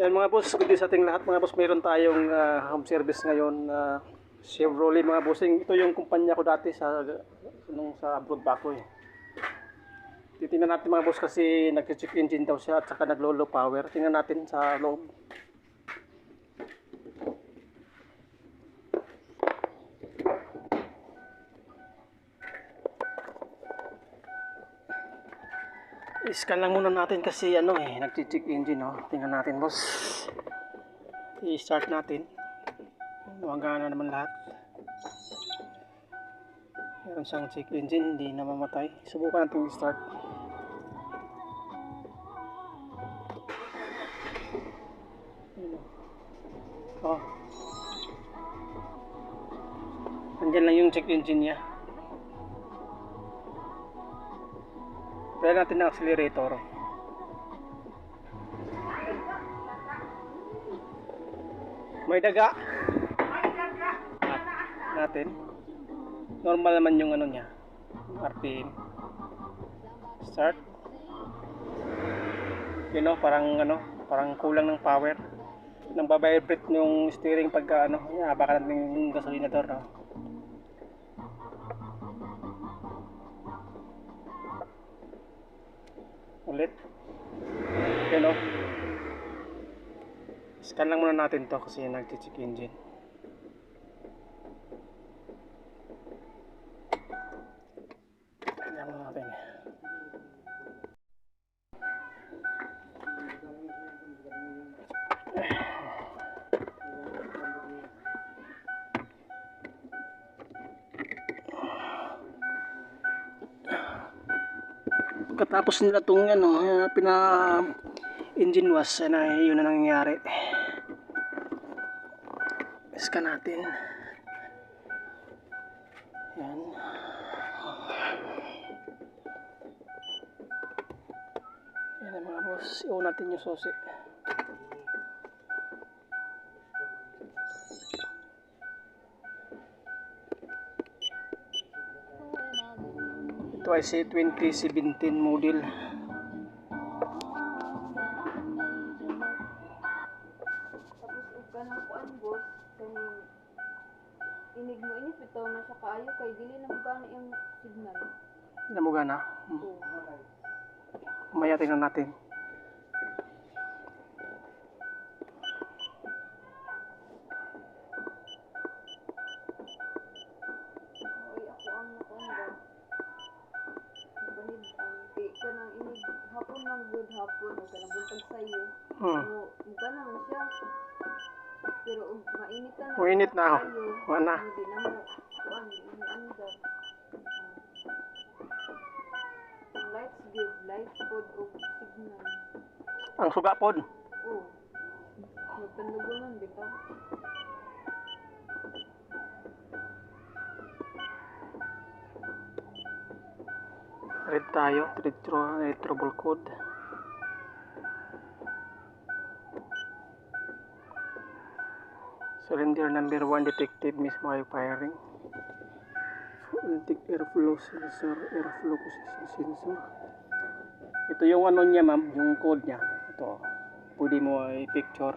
Yan mga boss, good sa ating lahat mga boss. Mayroon tayong ah, home service ngayon na Chevrolet mga bossing. Ito yung kumpanya ko dati sa nung sa abroad pa ako eh. Titingnan natin mga boss kasi nag-check engine daw siya at saka naglo-low power. Tingnan natin sa loob. I-scan lang muna natin kasi ano eh, nag-check engine oh. Tingnan natin boss. I-start natin. Huwag na naman lahat. Meron siyang check engine, hindi na mamatay. Subukan natin i-start. Oh. Oh. Andyan lang yung check engine niya. Try natin ng accelerator. May daga. Natin. Normal naman yung ano niya. RPM. Start. You know, parang ano, parang kulang ng power. Nang babibrate yung steering pagka ano, habakan natin yung gasolinator. No? Ulit. Yan o scan lang muna natin to kasi nag-check engine pagkatapos nila itong ano, eh, pina engine wash na yun na nangyayari. Scan natin. Yan. Yan mga boss. Iwan natin yung susi si 2017 model inig mo ini bitaw na siya kaayo kay dili na mo gana yung signal. namuga na Hmm. Oo. Maya tingnan natin. Kaayo, Wala. Ang lights give light pod og signal. Ang suga pod. Oo. Magpandugunan, di ba? Red tayo. Retro, retroball code. Cylinder number 1 detective mismo ay firing. Antique airflow sensor, airflow position sensor. Ito yung ano niya ma'am, yung code niya. Ito. Pwede mo ay picture.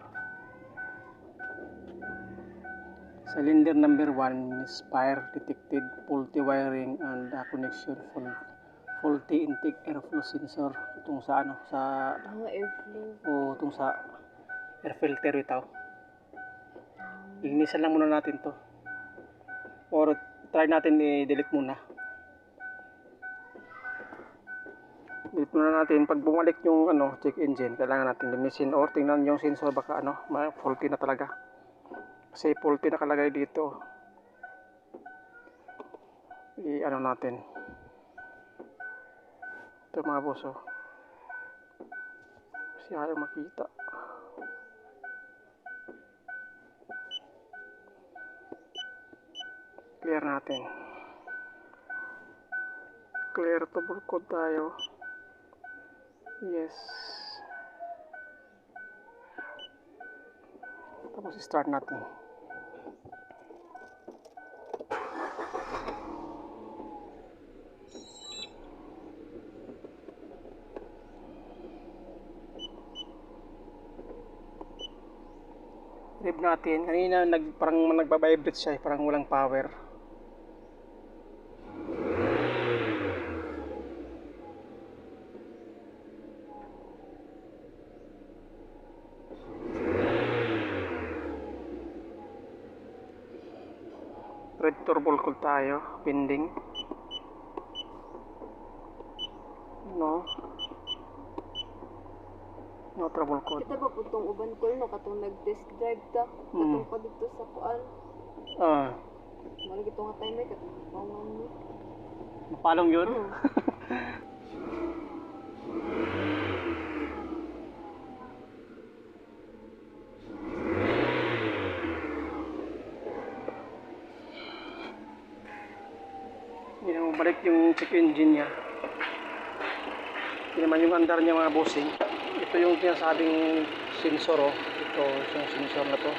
Cylinder number 1 is fire detected faulty wiring and uh, connection fault faulty intake airflow sensor itong sa ano sa Mga airflow. o itong sa air filter ito linisan lang muna natin to. Or try natin i-delete muna. Delete muna natin. Pag bumalik yung ano check engine kailangan natin linisin. Or tingnan yung sensor baka ano faulty na talaga. Kasi faulty nakalagay dito. I ano natin. Ito mga boss oh. Kasi ayaw makita clear natin clear to code tayo yes Tapos start natin. Rib natin. Kanina nag, parang nagbabibrate siya, eh, parang walang power. Coil tayo, pending. No. No trouble code. Kita ba po itong uban ko no katong nag-test drive ta Mm. katong pa dito sa kuan. Ah, Malagi ito nga time katong pangan mo. palong yun. Mm. Balik yung check engine niya. Hindi naman yung andar niya mga bossing. Ito yung sinasabing sensor oh. Ito yung sensor na to.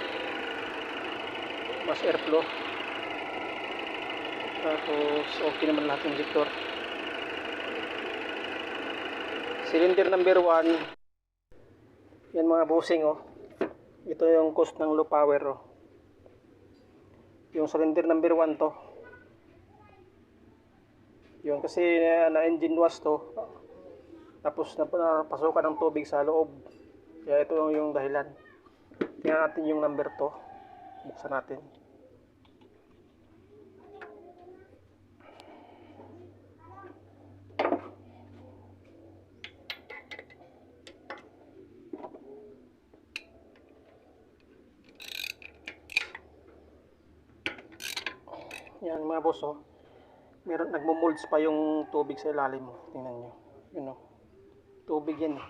Mas airflow. Tapos okay naman lahat ng sector. Cylinder number 1. Yan mga bossing oh. Ito yung cost ng low power oh. Yung cylinder number 1 to. Yun kasi uh, na engine wash to. Tapos na napasukan ng tubig sa loob. Kaya ito yung dahilan. Tingnan natin yung number to. Buksan natin. Yan mga boss oh meron nagmo-molds pa yung tubig sa ilalim mo. Tingnan nyo. Yun o. Tubig yan eh.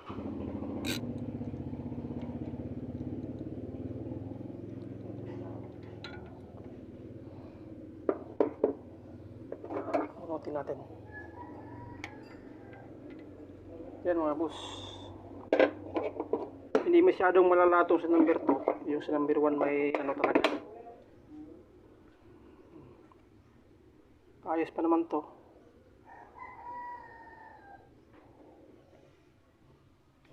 Unutin natin. Yan mga boss. Hindi masyadong malalato sa number 2. Yung sa number 1 may ano talaga. Ayos pa naman to.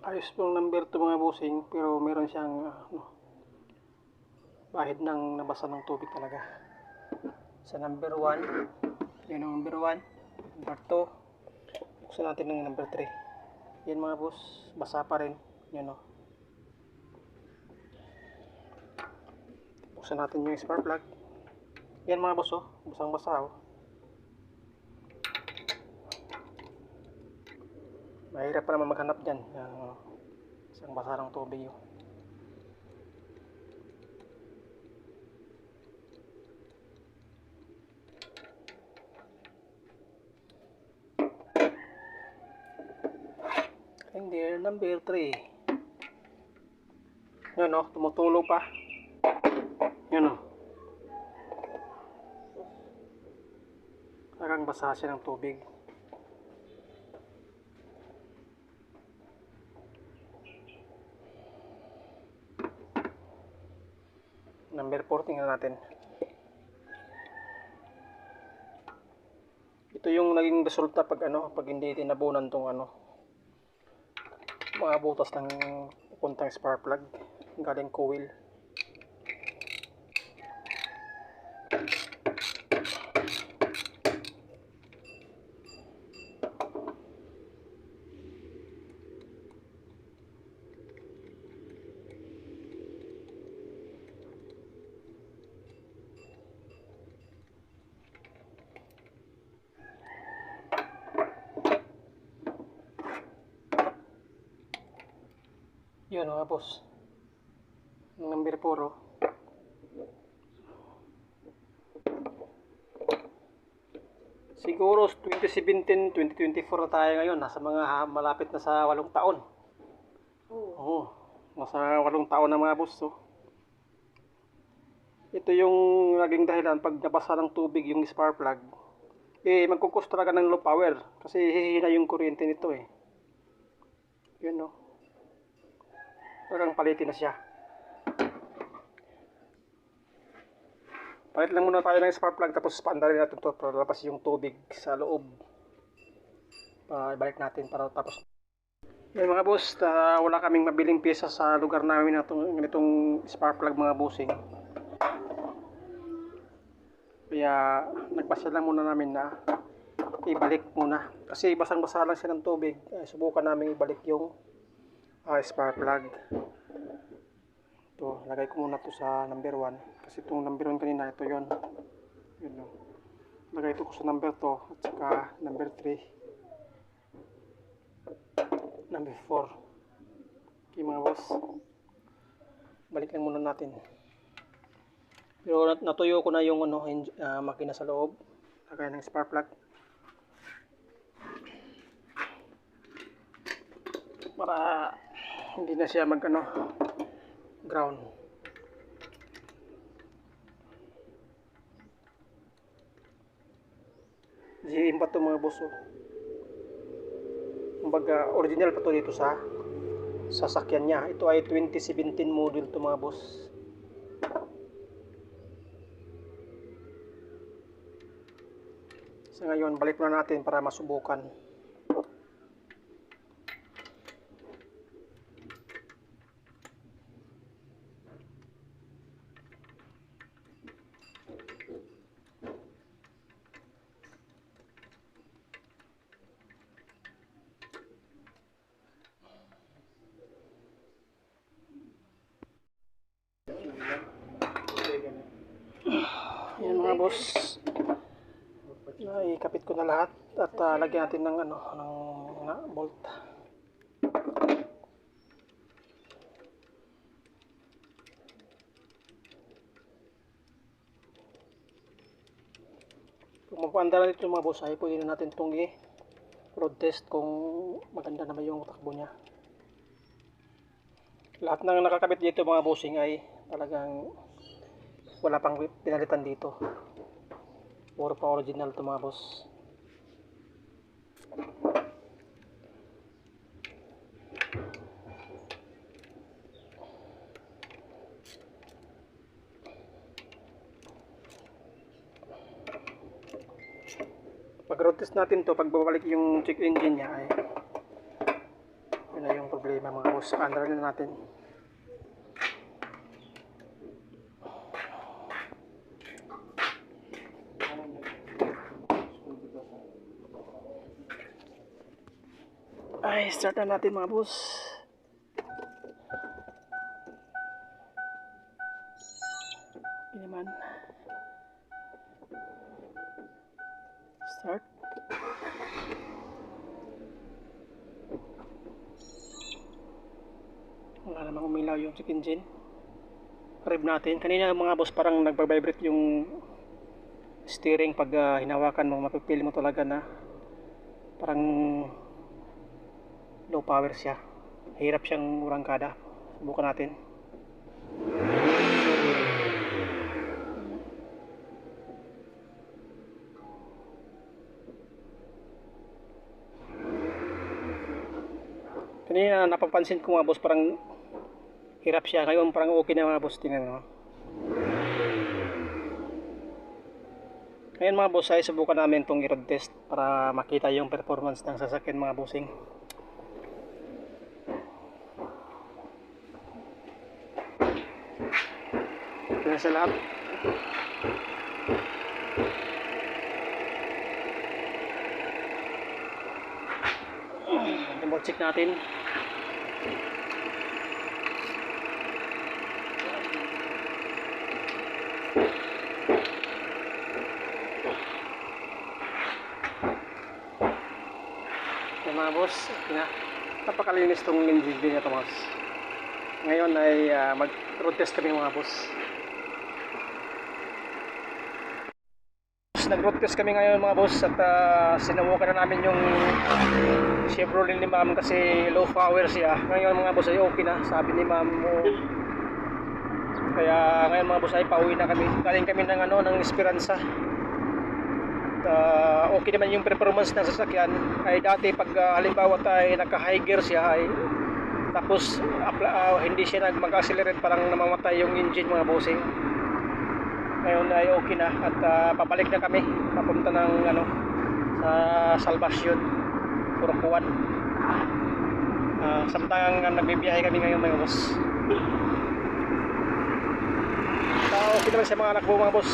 Ayos pong number to mga bossing pero meron siyang ah, ano, bahid ng nabasa ng tubig talaga. Sa number 1, yan ang number 1, number 2, buksan natin ng number 3. Yan mga boss, basa pa rin. Yan o. Buksan natin yung spark plug. Yan mga boss oh, basang basa oh. Mahirap pa naman maghanap dyan. Yung isang basa tubig yun. And there, number 3. Yan o, tumutulo pa. Yan o. Parang basa siya ng tubig. Number 4 tingnan natin. Ito yung naging resulta pag ano, pag hindi tinabunan tong ano mga butas ng pupuntang spark plug galing coil. Yun mga boss. Number 4 oh. Siguro 2017, 2024 na tayo ngayon. Nasa mga ha, malapit na sa walong taon. Oo. Oo. Nasa walong taon na mga boss. Oh. Ito yung naging dahilan pag nabasa ng tubig yung spark plug. Eh, magkukos talaga ng low power. Kasi hihina yung kuryente nito eh. Yun no. Parang palitin na siya. Palit lang muna tayo ng spark plug tapos paandarin natin to para labas yung tubig sa loob. Para ibalik natin para tapos. Yan mga boss, ah, wala kaming mabiling pyesa sa lugar namin na itong, spark plug mga bossing. Kaya nagpasya lang muna namin na ibalik muna. Kasi basang-basa lang siya ng tubig. Eh, subukan namin ibalik yung ah, spark plug. Ito, lagay ko muna to sa number 1. Kasi itong number 1 kanina, ito yon Yun, no. Lagay ito ko sa number 2 at saka number 3. Number 4. Okay mga boss. Balik lang muna natin. Pero nat- natuyo ko na yung ano, ah, makina sa loob. Lagay ng spark plug. Para hindi na siya mag ano, ground. GM pa to mga boss oh. Kumbaga original pa to dito sa sasakyan niya. Ito ay 2017 model to mga boss. So ngayon, balik na natin para masubukan. Yan mga boss. Naikapit ko na lahat at ah, lagyan natin ng ano ng mga bolt. Kung magpaanda na dito mga boss ay pwede na natin itong i-road test kung maganda naman yung takbo niya. Lahat ng nakakabit dito mga bossing ay talagang wala pang pinalitan dito. Puro pa original to mga boss. Pag road test natin to, pag babalik yung check engine niya ay yun na yung problema mga boss. Under na natin. Ay, start na natin mga boss. Hindi naman. Start. Wala namang umilaw yung check engine. Rev natin. Kanina mga boss parang nagpa-vibrate yung steering pag ah, hinawakan mo. Mapipili mo talaga na parang low power siya. Hirap siyang urangkada. Subukan natin. Kanina napapansin ko mga boss parang hirap siya. Ngayon parang okay na mga boss. Tingnan mo. Ngayon mga boss ay subukan namin itong i-road test para makita yung performance ng sasakyan mga bossing. Na sa lahat. Double check natin. Yung mga boss, okay na. Napakalinis tong engine din ito boss. Ngayon ay ah, mag-road test kami mga boss. Nag-road test kami ngayon mga boss at uh, sinubukan na namin yung Chevrolet ni ma'am kasi low power siya. Ngayon mga boss ay okay na, sabi ni ma'am mo. Kaya ngayon mga boss ay pauwi na kami. Galing kami ng ano, ng Esperanza. At, ah, okay naman yung performance ng sasakyan. Ay dati pag ah, halimbawa tayo naka-high gear siya ay tapos ah, hindi siya nag mag-accelerate parang namamatay yung engine mga bossing. Ngayon ay okay na at ah, pabalik na kami papunta ng ano sa Salvacion, Purukuan. Uh, samantalang nagbibiyahe kami ngayon mga boss. So, okay naman sa mga anak mo mga boss.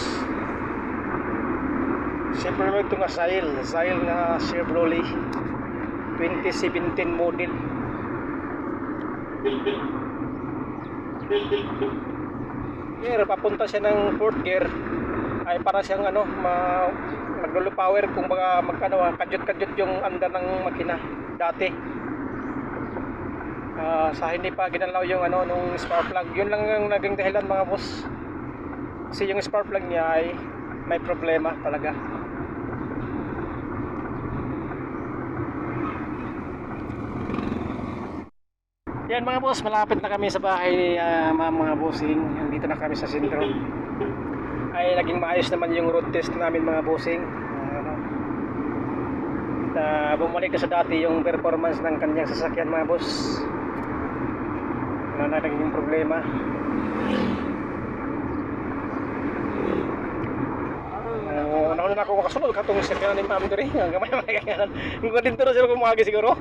Chevrolet ito nga Zyle, Zyle nga Chevrolet 2017 model. Here, papunta siya ng fourth gear ay para siyang ano, ma maglulo power kung baga magkano, ah, kadyot-kadyot yung andar ng makina dati. Ah, sa hindi pa ginalaw yung ano nung spark plug. Yun lang ang naging dahilan mga boss. Kasi yung spark plug niya ay may problema talaga. Yan mga boss, malapit na kami sa bahay ni ah, mga, mga bossing. Nandito na kami sa sentro. Ay naging maayos naman yung road test namin mga bossing. Ah, na bumalik na sa dati yung performance ng kanyang sasakyan mga boss. Wala na naging problema. Uh, nauna na ako makasunod katong sakyan ni Ma'am. Ang gamay mga kaganan. Kung dito na sila kumagi siguro.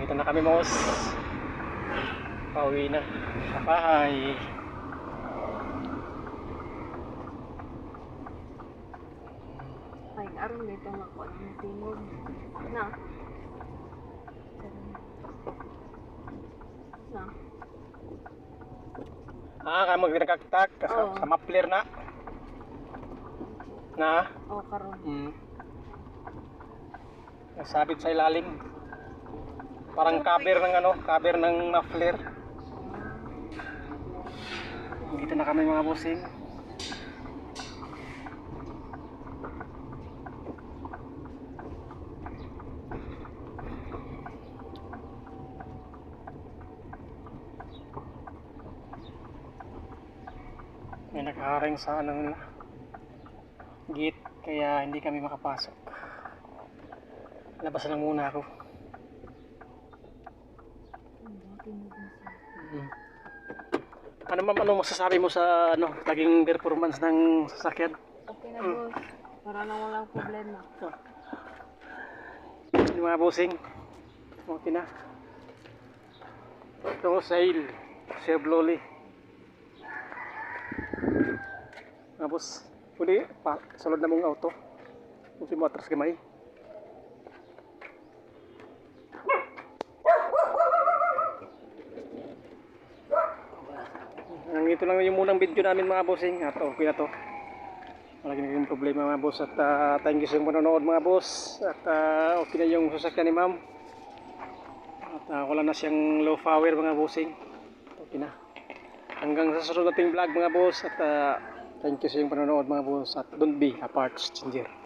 Dito na kami mos. Pauwi na. Bahay. Ay, aron dito nga ko ang tingog. Na. Na. Ah, kaya magkaktak. Oo. Sa mapler na. Na. O, karon. Hmm. Nasabit sa ilalim. Parang cover ng ano, cover ng muffler. Dito na kami mga bossing. May nakaharing sa ano nila gate kaya hindi kami makapasok. Labas lang muna ako. Mm. Ano ma'am, ano masasabi mo sa ano, naging performance ng sasakyan? Okay na, boss. Para na walang problema. Yung mga bossing. Okay na. Ito, sale. Chevrolet. Mga boss. Uli, pa, sulod na mong auto. Kasi mo atras gamay. Ang ito lang yung munang video namin mga bossing. At okay na to. Wala naging problema mga boss. At ah, thank you sa panonood mga boss. At ah, okay na yung sasakyan ni ma'am. At ah, wala na siyang low power mga bossing. Okay na. Hanggang sa susunod nating vlog mga boss. At ah, thank you sa yung panonood mga boss. At don't be a parts changer.